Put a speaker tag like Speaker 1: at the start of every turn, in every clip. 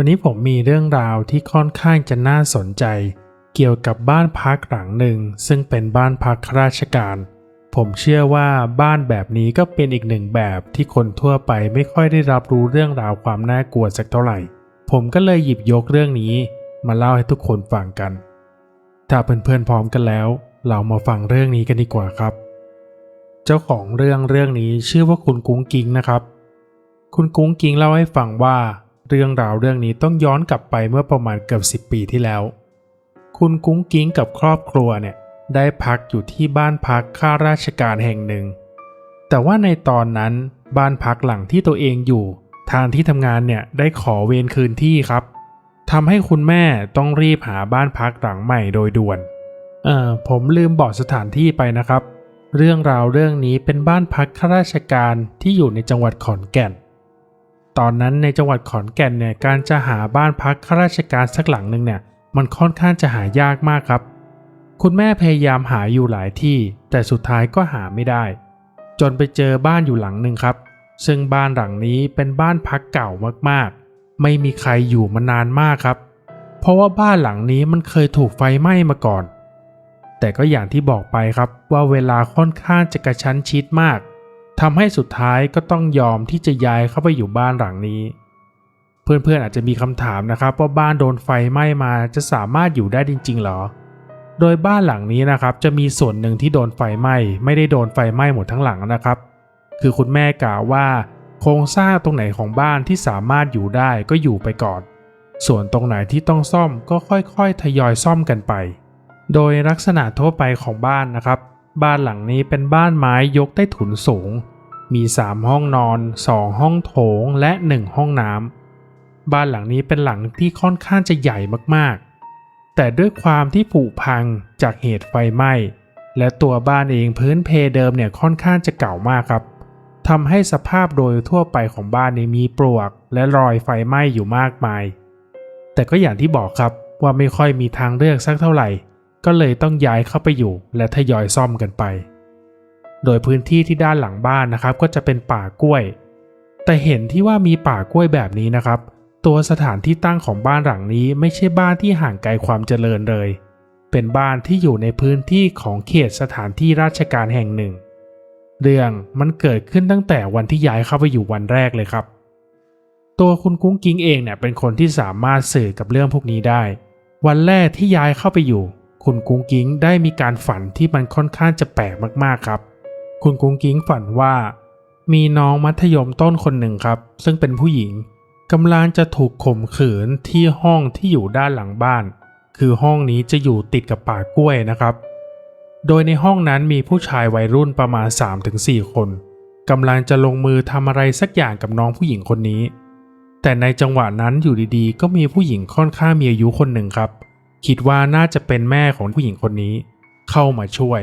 Speaker 1: วันนี้ผมมีเรื่องราวที่ค่อนข้างจะน่าสนใจ เกี่ยวกับบ้านพักหลังหนึ่ง ซึ่งเป็นบ้านพักข้าราชการ ผมเชื่อว่าบ้านแบบนี้ก็เป็นอีกหนึ่งแบบที่คนทั่วไปไม่ค่อยได้รับรู้เรื่องราวความน่ากลัวสักเท่าไหร่ ผมก็เลยหยิบยกเรื่องนี้ มาเล่าให้ทุกคนฟังกัน ถ้าเพื่อนๆพร้อมกันแล้ว เรามาฟังเรื่องนี้กันดีกว่าครับ เจ้าของเรื่องเรื่องนี้ชื่อว่าคุณกุ้งกิงนะครับ คุณกุ้งกิงเล่าให้ฟังว่า เรื่องราวเรื่องนี้ต้องย้อนกลับไปเมื่อประมาณเกือบ 10 ปีที่แล้ว คุณกุ้งกิงกับครอบครัวเนี่ยได้พักอยู่ที่บ้านพักข้าราชการแห่งหนึ่ง แต่ว่าในตอนนั้นบ้านพักหลังที่ตัวเองอยู่ ทางที่ทำงานเนี่ยได้ขอเวรคืนที่ครับทำให้คุณแม่ต้องรีบหาบ้านพักหลังใหม่โดยด่วน เออผมลืมบอกสถานที่ไปนะครับ เรื่องราวเรื่องนี้เป็นบ้านพักข้าราชการที่อยู่ในจังหวัดขอนแก่น ตอนนั้นในจังหวัดขอนแก่นเนี่ยการจะหาบ้านพักข้าราชการสักหลังหนึ่งเนี่ยมันค่อนข้างจะหายากมากครับ คุณแม่พยายามหาอยู่หลายที่ แต่สุดท้ายก็หาไม่ได้ จนไปเจอบ้านอยู่หลังหนึ่งครับ ซึ่งบ้านหลังนี้เป็นบ้านพักเก่ามากๆ ไม่มีใครอยู่มานานมากครับ เพราะว่าบ้านหลังนี้มันเคยถูกไฟไหม้มาก่อน แต่ก็อย่างที่บอกไปครับว่าเวลาค่อนข้างจะกระชั้นชิดมาก ทำให้สุดท้ายก็ต้องยอมที่จะย้ายเข้าไปอยู่บ้านหลังนี้ เพื่อนๆอาจจะมีคำถามนะครับว่าบ้านโดนไฟไหม้มาจะสามารถอยู่ได้จริง ๆ หรอ โดยบ้านหลังนี้นะครับจะมีส่วนหนึ่งที่โดนไฟไหม้ไม่ได้โดนไฟไหม้หมดทั้งหลังนะครับ คือคุณแม่กล่าวว่า โครงสร้างตรงไหนของบ้านที่สามารถอยู่ได้ก็อยู่ไปก่อน ส่วนตรงไหนที่ต้องซ่อมก็ค่อยๆ ทยอยซ่อมกันไป โดยลักษณะทั่วไปของบ้านนะครับ บ้านหลังนี้เป็นบ้านไม้ยกใต้ถุนสูง มี 3 ห้องนอน 2 ห้องโถงและ 1 ห้องน้ำบ้านหลังนี้เป็นหลังที่ค่อนข้างจะใหญ่มากๆ แต่ด้วยความที่ผุพังจากเหตุไฟไหม้ และตัวบ้านเองพื้นเพเดิมเนี่ยค่อนข้างจะเก่ามากครับทำให้สภาพโดยทั่วไปของบ้านนี้มีปลวก และรอยไฟไหม้อยู่มากมาย แต่ก็อย่างที่บอกครับว่าไม่ค่อยมีทางเลือกสักเท่าไหร่ ก็เลยต้องย้ายเข้าไปอยู่และทยอยซ่อมกันไป โดยพื้นที่ที่ด้านหลังบ้านนะครับ ก็จะเป็นป่ากล้วย แต่เห็นที่ว่ามีป่ากล้วยแบบนี้นะครับ ตัวสถานที่ตั้งของบ้านหลังนี้ไม่ใช่บ้านที่ห่างไกลความเจริญเลย เป็นบ้านที่อยู่ในพื้นที่ของเขตสถานที่ราชการแห่งหนึ่ง เรื่องมันเกิดขึ้นตั้งแต่วันที่ย้ายเข้าไปอยู่วันแรกเลยครับ ตัวคุณกุ้งกิ้งเองเนี่ยเป็นคนที่สามารถสื่อกับเรื่องพวกนี้ได้ วันแรกที่ย้ายเข้าไปอยู่ คุณกุ้งกิ้งได้มีการฝันที่มันค่อนข้างจะแปลกมากๆครับ คุณกุ้งกิ้งฝันว่า มีน้องมัธยมต้นคนหนึ่งครับ ซึ่งเป็นผู้หญิงกำลังจะถูกข่มขืนที่ห้องที่อยู่ด้านหลังบ้าน คือห้องนี้จะอยู่ติดกับป่ากล้วยนะครับ โดยในห้องนั้นมีผู้ชายวัยรุ่นประมาณ 3-4 คนกำลังจะลงมือทำอะไรสักอย่างกับน้องผู้หญิงคนนี้ แต่ในจังหวะนั้นอยู่ดีๆ ก็มีผู้หญิงค่อนข้างมีอายุคนหนึ่งครับ คิดว่าน่าจะเป็นแม่ของผู้หญิงคนนี้ เข้ามาช่วย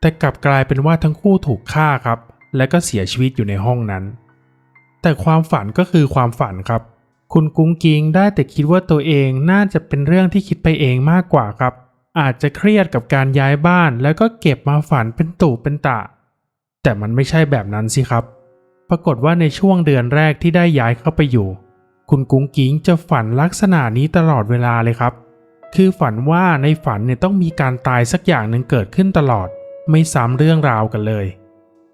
Speaker 1: แต่กลับกลายเป็นว่าทั้งคู่ถูกฆ่าครับ และก็เสียชีวิตอยู่ในห้องนั้น แต่ความฝันก็คือความฝันครับ คุณกุ้งกิงได้แต่คิดว่าตัวเองน่าจะเป็นเรื่องที่คิดไปเองมากกว่าครับ อาจจะเครียดกับการย้ายบ้าน แล้วก็เก็บมาฝันเป็นตู่เป็นตะ แต่มันไม่ใช่แบบนั้นสิครับ ปรากฏว่าในช่วงเดือนแรกที่ได้ย้ายเข้าไปอยู่ คุณกุ้งกิงจะฝันลักษณะนี้ตลอดเวลาเลยครับ คือฝันว่าในฝันเนี่ยต้องมีการตายสักอย่างหนึ่งเกิดขึ้นตลอด ไม่ซ้ำเรื่องราวกันเลย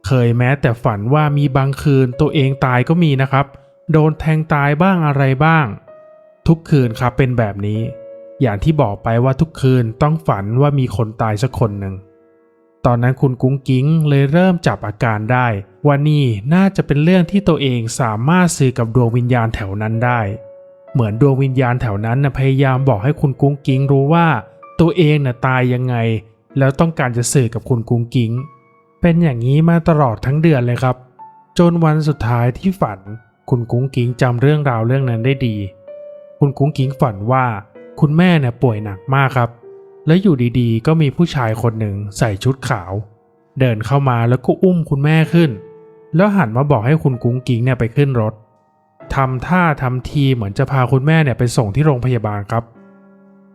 Speaker 1: เคยแม้แต่ฝันว่ามีบางคืนตัวเองตายก็มีนะครับ โดนแทงตายบ้างอะไรบ้าง ทุกคืนครับเป็นแบบนี้ อย่างที่บอกไปว่าทุกคืนต้องฝันว่ามีคนตายสักคนหนึ่งตอนนั้นคุณกุ้งกิ้งเลยเริ่มจับอาการได้ว่านี่น่าจะเป็นเรื่องที่ตัวเองสามารถสื่อกับดวงวิญญาณแถวนั้นได้ เหมือนดวงวิญญาณแถวนั้นนะพยายามบอกให้คุณกุ้งกิ้งรู้ว่า ตัวเองน่ะตายยังไง แล้วต้องการจะสื่อกับคุณกุ้งกิ้ง เป็นอย่างนี้มาตลอดทั้งเดือนเลยครับ จนวันสุดท้ายที่ฝัน คุณกุ้งกิ้งจำเรื่องราวเรื่องนั้นได้ดี คุณกุ้งกิ้งฝันว่า คุณแม่เนี่ยป่วยหนักมากครับ และอยู่ดีๆ ก็มีผู้ชายคนหนึ่งใส่ชุดขาว เดินเข้ามาแล้วก็อุ้มคุณแม่ขึ้น แล้วหันมาบอกให้คุณกุ้งกิ้งเนี่ยไปขึ้นรถ ทำท่าทำทีเหมือนจะพาคุณแม่เนี่ยไปส่งที่โรงพยาบาลครับ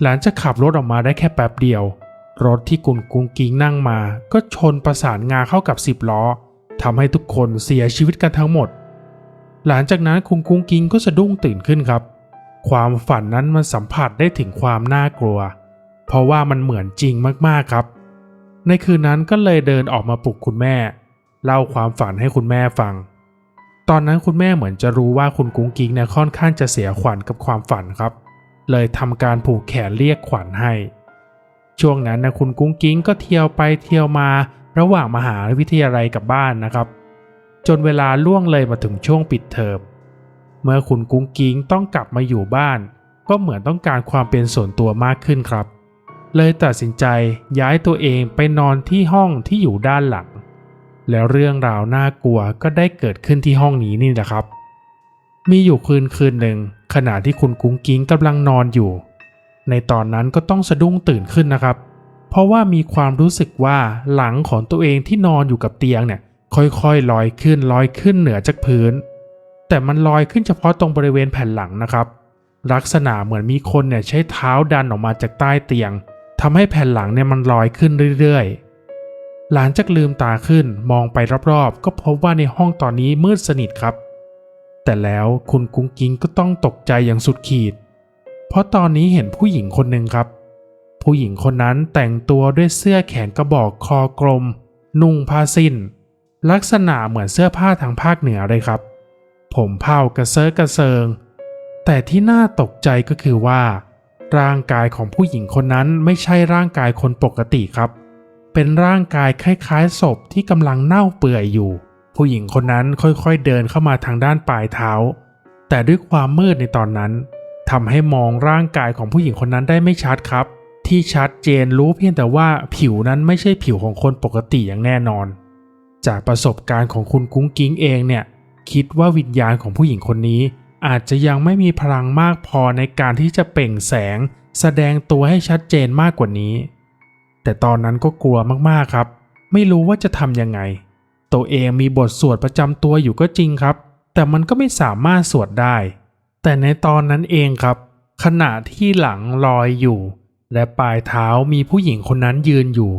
Speaker 1: หลังจากขับรถออกมาได้แค่แป๊บเดียว รถที่กุนกุงกิงนั่งมา ก็ชนประสานงาเข้ากับสิบล้อทำให้ทุกคนเสียชีวิตกันทั้งหมด หลังจากนั้นคุณกุ้งกิงก็สะดุ้งตื่นขึ้นครับ ความฝันนั้นมันสัมผัสได้ถึงความน่ากลัว เพราะว่ามันเหมือนจริงมากๆครับ ในคืนนั้นก็เลยเดินออกมาปลุกคุณแม่ เล่าความฝันให้คุณแม่ฟัง ตอนนั้นคุณแม่เหมือนจะรู้ว่าคุณกุ้งกิ้งเนี่ยค่อนข้างจะเสียขวัญกับความฝันครับ เลยทำการผูกแขนเรียกขวัญให้ ช่วงนั้นนะคุณกุ้งกิ้งก็เที่ยวไปเที่ยวมาระหว่างมหาวิทยาลัยกับบ้านนะครับ จนเวลาล่วงเลยมาถึงช่วงปิดเทอมเมื่อคุณกุ้งกิ้งต้องกลับมาอยู่บ้าน ก็เหมือนต้องการความเป็นส่วนตัวมากขึ้นครับ เลยตัดสินใจย้ายตัวเองไปนอนที่ห้องที่อยู่ด้านหลัง แล้วเรื่องราวน่ากลัวก็ได้เกิดขึ้นที่ห้องนี้นี่แหละครับ มีอยู่คืนคืนหนึ่งขณะที่คุณกุ้งกิ้งกำลังนอนอยู่ ในตอนนั้นก็ต้องสะดุ้งตื่นขึ้นนะครับ เพราะว่ามีความรู้สึกว่าหลังของตัวเองที่นอนอยู่กับเตียงเนี่ย ค่อยๆลอยขึ้นลอยขึ้นเหนือจากพื้น แต่มันลอยขึ้นเฉพาะตรงบริเวณแผ่นหลังนะครับ ลักษณะเหมือนมีคนเนี่ยใช้เท้าดันออกมาจากใต้เตียงทำให้แผ่นหลังเนี่ยมันลอยขึ้นเรื่อยๆ หลังจากลืมตาขึ้นมองไปรอบๆ ก็พบว่าในห้องตอนนี้มืดสนิทครับ แต่แล้วคุณกุ้งกิ้งก็ต้องตกใจอย่างสุดขีด เพราะตอนนี้เห็นผู้หญิงคนหนึ่งครับ ผู้หญิงคนนั้นแต่งตัวด้วยเสื้อแขนกระบอกคอกลม นุ่งผ้าสิ้น ลักษณะเหมือนเสื้อผ้าทางภาคเหนือเลยครับ ผมเผากระเซาะกระเซิง แต่ที่น่าตกใจก็คือว่า ร่างกายของผู้หญิงคนนั้นไม่ใช่ร่างกายคนปกติครับเเป็นร่างกายคล้ายๆศพที่กำลังเน่าเปื่อยอยู่ ผู้หญิงคนนั้นค่อยๆเดินเข้ามาทางด้านปลายเท้า แต่ด้วยความมืดในตอนนั้นทำให้มองร่างกายของผู้หญิงคนนั้นได้ไม่ชัดครับ ที่ชัดเจนรู้เพียงแต่ว่าผิวนั้นไม่ใช่ผิวของคนปกติอย่างแน่นอน จากประสบการณ์ของคุณกุ้งกิ้งเองเนี่ย คิดว่าวิญญาณของผู้หญิงคนนี้ อาจจะยังไม่มีพลังมากพอในการที่จะเปล่งแสง แสดงตัวให้ชัดเจนมากกว่านี้ แต่ตอนนั้นก็กลัวมากๆครับ ไม่รู้ว่าจะทำยังไง ตัวเองมีบทสวดประจำตัวอยู่ก็จริงครับ แต่มันก็ไม่สามารถสวดได้ แต่ในตอนนั้นเองครับ ขณะที่หลังลอยอยู่ และปลายเท้ามีผู้หญิงคนนั้นยืนอยู่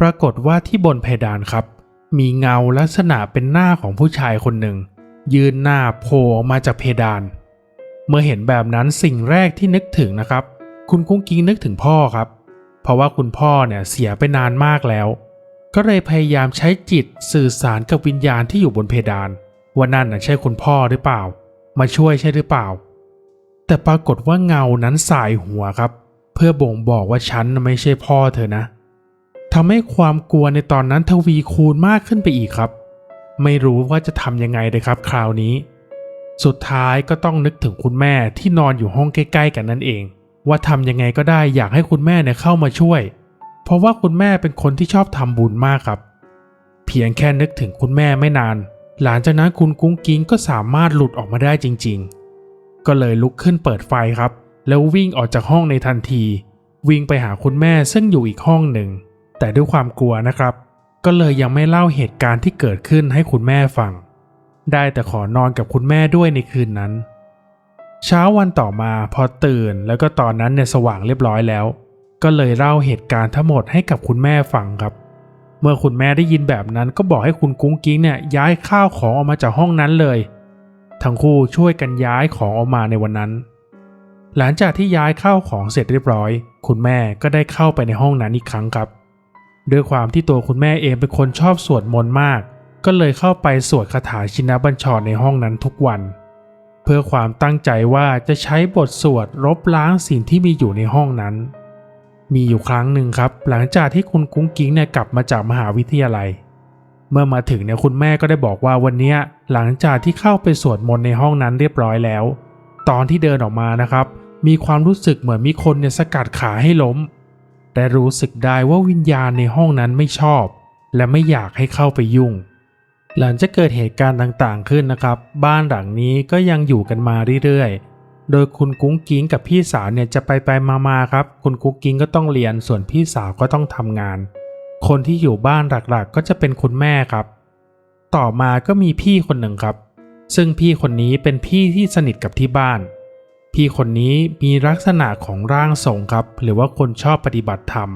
Speaker 1: ปรากฏว่าที่บนเพดานครับ มีเงาลักษณะเป็นหน้าของผู้ชายคนหนึ่ง ยืนหน้าโผล่ออกมาจากเพดาน เมื่อเห็นแบบนั้นสิ่งแรกที่นึกถึงนะครับ คุณกุ้งกิ้งนึกถึงพ่อครับ เพราะว่าคุณพ่อเนี่ยเสียไปนานมากแล้ว ก็เลยพยายามใช้จิตสื่อสารกับวิญญาณที่อยู่บนเพดานว่านั่นน่ะใช่คุณพ่อหรือเปล่า มาช่วยใช่หรือเปล่า แต่ปรากฏว่าเงานั้นสายหัวครับ เพื่อบ่งบอกว่าฉันไม่ใช่พ่อเธอนะทำให้ความกลัวในตอนนั้นทวีคูณมากขึ้นไปอีกครับ ไม่รู้ว่าจะทำยังไงเลยครับ คราวนี้ สุดท้ายก็ต้องนึกถึงคุณแม่ที่นอนอยู่ห้องใกล้ ๆ กันนั่นเอง ว่าทำยังไงก็ได้อยากให้คุณแม่เนี่ยเข้ามาช่วย เพราะว่าคุณแม่เป็นคนที่ชอบทำบุญมากครับ เพียงแค่นึกถึงคุณแม่ไม่นาน หลังจากนั้นคุณกุ้งกิ้งก็สามารถหลุดออกมาได้จริง ๆ ก็เลยลุกขึ้นเปิดไฟครับ แล้ววิ่งออกจากห้องในทันที วิ่งไปหาคุณแม่ซึ่งอยู่อีกห้องหนึ่ง แต่ด้วยความกลัวนะครับ ก็เลยยังไม่เล่าเหตุการณ์ที่เกิดขึ้นให้คุณแม่ฟัง ได้แต่ขอนอนกับคุณแม่ด้วยในคืนนั้น เช้าวันต่อมาพอตื่นแล้วก็ตอนนั้นเนี่ยสว่างเรียบร้อยแล้ว ก็เลยเล่าเหตุการณ์ทั้งหมดให้กับคุณแม่ฟังครับ เมื่อคุณแม่ได้ยินแบบนั้นก็บอกให้คุณกุ้งกิ้งเนี่ยย้ายข้าวของออกมาจากห้องนั้นเลย ทั้งคู่ช่วยกันย้ายของออกมาในวันนั้น หลังจากที่ย้ายข้าวของเสร็จเรียบร้อย คุณแม่ก็ได้เข้าไปในห้องนั้นอีกครั้งครับ ด้วยความที่ตัวคุณแม่เองเป็นคนชอบสวดมนต์มาก ก็เลยเข้าไปสวดคาถาชินบัญชรในห้องนั้นทุกวัน เพื่อความตั้งใจว่าจะใช้บทสวดลบล้างสิ่งที่มีอยู่ในห้องนั้น มีอยู่ครั้งหนึ่งครับ หลังจากที่คุณกุ้งกิ้งเนี่ยกลับมาจากมหาวิทยาลัย เมื่อมาถึงเนี่ยคุณแม่ก็ได้บอกว่าวันนี้หลังจากที่เข้าไปสวดมนต์ในห้องนั้นเรียบร้อยแล้ว ตอนที่เดินออกมานะครับ มีความรู้สึกเหมือนมีคนเนี่ยสกัดขาให้ล้ม แต่รู้สึกได้ว่าวิญญาณในห้องนั้นไม่ชอบ และไม่อยากให้เข้าไปยุ่ง หลังจากเกิดเหตุการณ์ต่างๆขึ้นนะครับ บ้านหลังนี้ก็ยังอยู่กันมาเรื่อยๆ โดยคุณกุ้งกิ้งกับพี่สาวเนี่ยจะไปไปมาๆครับ คุณกุ้งกิ้งก็ต้องเรียนส่วนพี่สาวก็ต้องทำงาน คนที่อยู่บ้านหลักๆ ก็จะเป็นคุณแม่ครับ ต่อมาก็มีพี่คนหนึ่งครับ ซึ่งพี่คนนี้เป็นพี่ที่สนิทกับที่บ้าน พี่คนนี้มีลักษณะของร่างทรงครับ หรือว่าคนชอบปฏิบัติธรรม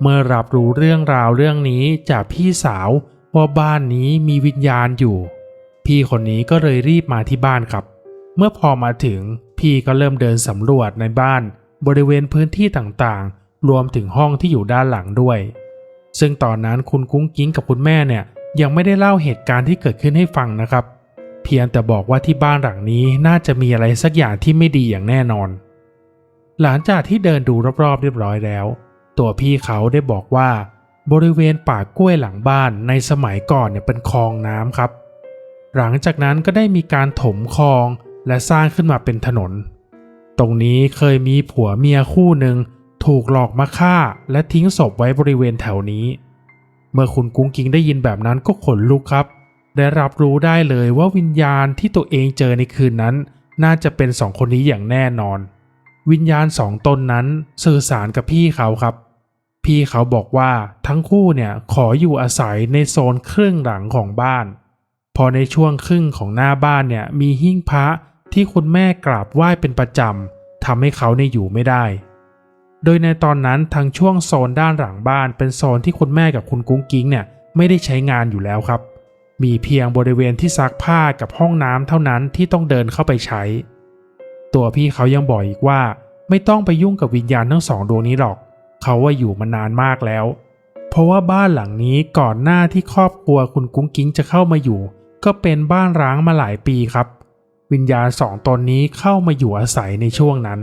Speaker 1: เมื่อรับรู้เรื่องราวเรื่องนี้จากพี่สาว ว่าบ้านนี้มีวิญญาณอยู่ พี่คนนี้ก็เลยรีบมาที่บ้านครับ เมื่อพอมาถึงพี่ก็เริ่มเดินสำรวจในบ้าน บริเวณพื้นที่ต่างๆ รวมถึงห้องที่อยู่ด้านหลังด้วย ซึ่งตอนนั้นคุณกุ้งกิ้งกับคุณแม่เนี่ยยังไม่ได้เล่าเหตุการณ์ที่เกิดขึ้นให้ฟังนะครับ เพียงแต่บอกว่าที่บ้านหลังนี้น่าจะมีอะไรสักอย่างที่ไม่ดีอย่างแน่นอน หลังจากที่เดินดูรอบๆเรียบร้อยแล้ว ตัวพี่เขาได้บอกว่า บริเวณป่ากล้วยหลังบ้านในสมัยก่อนเนี่ยเป็นคลองน้ำครับ หลังจากนั้นก็ได้มีการถมคลองและสร้างขึ้นมาเป็นถนน ตรงนี้เคยมีผัวเมียคู่หนึ่งถูกหลอกมาฆ่าและทิ้งศพไว้บริเวณแถวนี้ เมื่อคุณกุ้งกิ้งได้ยินแบบนั้นก็ขนลุกครับ ได้รับรู้ได้เลยว่าวิญญาณที่ตัวเองเจอในคืนนั้น น่าจะเป็นสองคนนี้อย่างแน่นอน วิญญาณสองตนนั้นสื่อสารกับพี่เขาครับ พี่เขาบอกว่าทั้งคู่เนี่ยขออยู่อาศัยในโซนครึ่งหลังของบ้าน พอในช่วงครึ่งของหน้าบ้านเนี่ยมีหิ้งพระที่คุณแม่กราบไหว้เป็นประจำทำให้เขาเนี่ยอยู่ไม่ได้ โดยในตอนนั้นทางช่วงโซนด้านหลังบ้าน เป็นโซนที่คุณแม่กับคุณกุ้งกิ้งเนี่ยไม่ได้ใช้งานอยู่แล้วครับ มีเพียงบริเวณที่ซักผ้ากับห้องน้ำเท่านั้นที่ต้องเดินเข้าไปใช้ ตัวพี่เขายังบอกอีกว่า ไม่ต้องไปยุ่งกับวิญญาณทั้งสองดวงนี้หรอก เขาว่าอยู่มานานมากแล้ว เพราะว่าบ้านหลังนี้ก่อนหน้าที่ครอบครัวคุณกุ้งกิ้งจะเข้ามาอยู่ ก็เป็นบ้านร้างมาหลายปีครับ วิญญาณสองตนนี้เข้ามาอยู่อาศัยในช่วงนั้น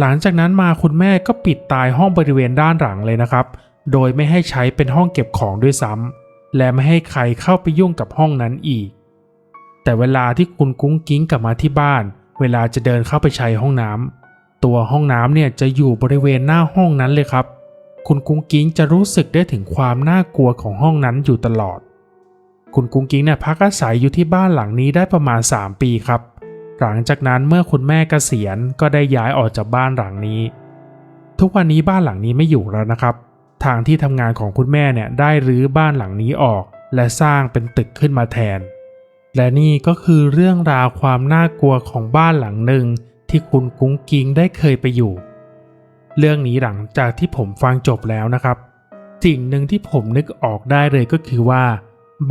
Speaker 1: หลังจากนั้นมาคุณแม่ก็ปิดตายห้องบริเวณด้านหลังเลยนะครับ โดยไม่ให้ใช้เป็นห้องเก็บของด้วยซ้ำและไม่ให้ใครเข้าไปยุ่งกับห้องนั้นอีก แต่เวลาที่คุณกุ้งกิ้งกลับมาที่บ้าน เวลาจะเดินเข้าไปใช้ห้องน้ำ ตัวห้องน้ำเนี่ยจะอยู่บริเวณหน้าห้องนั้นเลยครับ คุณกุ้งกิ้งจะรู้สึกได้ถึงความน่ากลัวของห้องนั้นอยู่ตลอด คุณกุ้งกิ้งเนี่ยพักอาศัยอยู่ที่บ้านหลังนี้ได้ประมาณ 3 ปีครับ หลังจากนั้นเมื่อคุณแม่เกษียณก็ได้ย้ายออกจากบ้านหลังนี้ ทุกวันนี้บ้านหลังนี้ไม่อยู่แล้วนะครับ ทางที่ทำงานของคุณแม่เนี่ยได้รื้อบ้านหลังนี้ออก และสร้างเป็นตึกขึ้นมาแทน และนี่ก็คือเรื่องราวความน่ากลัวของบ้านหลังหนึ่ง ที่คุณกุ้งกิงได้เคยไปอยู่ เรื่องนี้หลังจากที่ผมฟังจบแล้วนะครับ สิ่งหนึ่งที่ผมนึกออกได้เลยก็คือว่า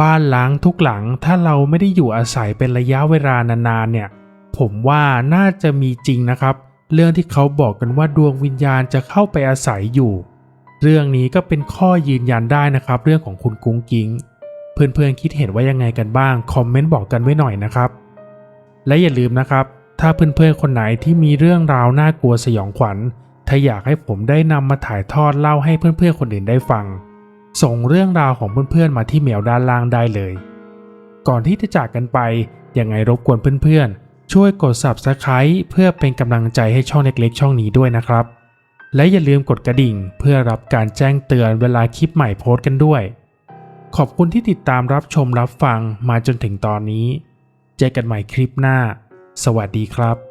Speaker 1: บ้านล้างทุกหลังถ้าเราไม่ได้อยู่อาศัยเป็นระยะเวลานานๆเนี่ย ผมว่าน่าจะมีจริงนะครับ เรื่องที่เขาบอกกันว่าดวงวิญญาณจะเข้าไปอาศัยอยู่ เรื่องนี้ก็เป็นข้อยืนยันได้นะครับ เรื่องของคุณกุ้งกิงเพื่อนๆคิดเห็นว่ายังไงกันบ้าง คอมเมนต์บอกกันไว้หน่อยนะครับ และอย่าลืมนะครับ ถ้าเพื่อนๆคนไหนที่มีเรื่องราวน่ากลัวสยองขวัญ ถ้าอยากให้ผมได้นำมาถ่ายทอดเล่าให้เพื่อนๆคนอื่นได้ฟัง ส่งเรื่องราวของเพื่อนๆมาที่เมลด้านล่างได้เลย ก่อนที่จะจากกันไปยังไงรบกวนเพื่อนๆ ช่วยกด Subscribe เพื่อเป็นกำลังใจให้ช่องเล็กๆ ช่องนี้ด้วยนะครับ และอย่าลืมกดกระดิ่งเพื่อรับการแจ้งเตือนเวลาคลิปใหม่โพสต์กันด้วย ขอบคุณที่ติดตามรับชมรับฟังมาจนถึงตอนนี้ เจอกันใหม่คลิปหน้า สวัสดีครับ